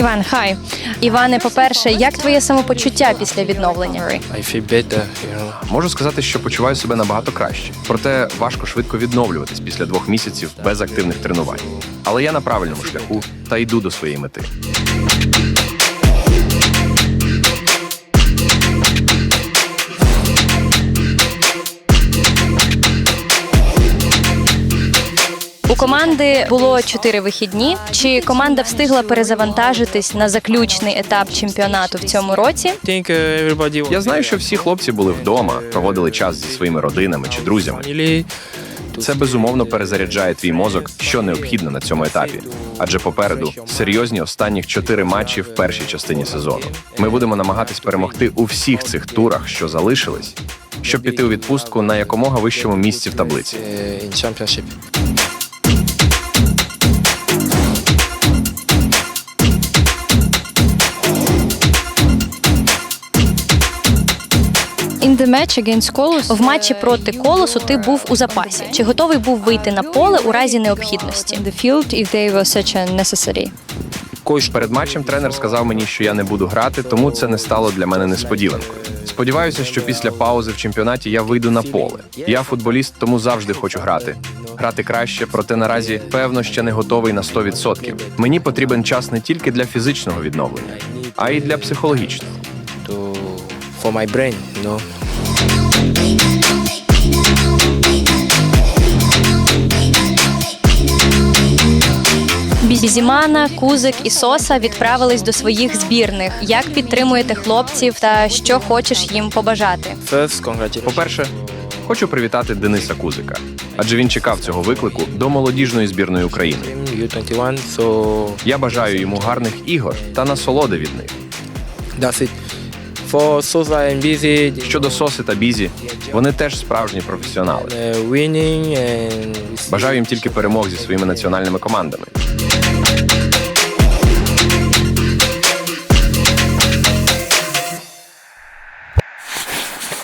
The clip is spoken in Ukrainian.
Іван, хай. Іване, по-перше, як твоє самопочуття після відновлення? I feel better, you know. Можу сказати, що почуваю себе набагато краще. Проте важко швидко відновлюватись після двох місяців без активних тренувань. Але я на правильному шляху та йду до своєї мети. У команди було чотири вихідні. Чи команда встигла перезавантажитись на заключний етап чемпіонату в цьому році? Я знаю, що всі хлопці були вдома, проводили час зі своїми родинами чи друзями. Це безумовно перезаряджає твій мозок, що необхідно на цьому етапі. Адже попереду серйозні останніх чотири матчі в першій частині сезону. Ми будемо намагатись перемогти у всіх цих турах, що залишились, щоб піти у відпустку на якомога вищому місці в таблиці. In the match against Colossus в матчі проти Колосу ти був у запасі. Чи готовий був вийти на поле у разі необхідності? The field if they were such a necessary. Коуч перед матчем тренер сказав мені, що я не буду грати, тому це не стало для мене несподіванкою. Сподіваюся, що після паузи в чемпіонаті я вийду на поле. Я футболіст, тому завжди хочу грати. Грати краще, проте наразі певно ще не готовий на 100%. Мені потрібен час не тільки для фізичного відновлення, а й для психологічного. For my brain, you know. Бізімана, Кузик і Соса відправились до своїх збірних. Як підтримуєте хлопців та що хочеш їм побажати? First, congratulations. По-перше, хочу привітати Дениса Кузика, адже він чекав цього виклику до молодіжної збірної України. U21, so Я бажаю йому гарних ігор та насолоди від них. that's it. For Sosa and Busy, Щодо Соси та Бізі, вони теж справжні професіонали. uh, winning and Бажаю їм тільки перемог зі своїми національними командами.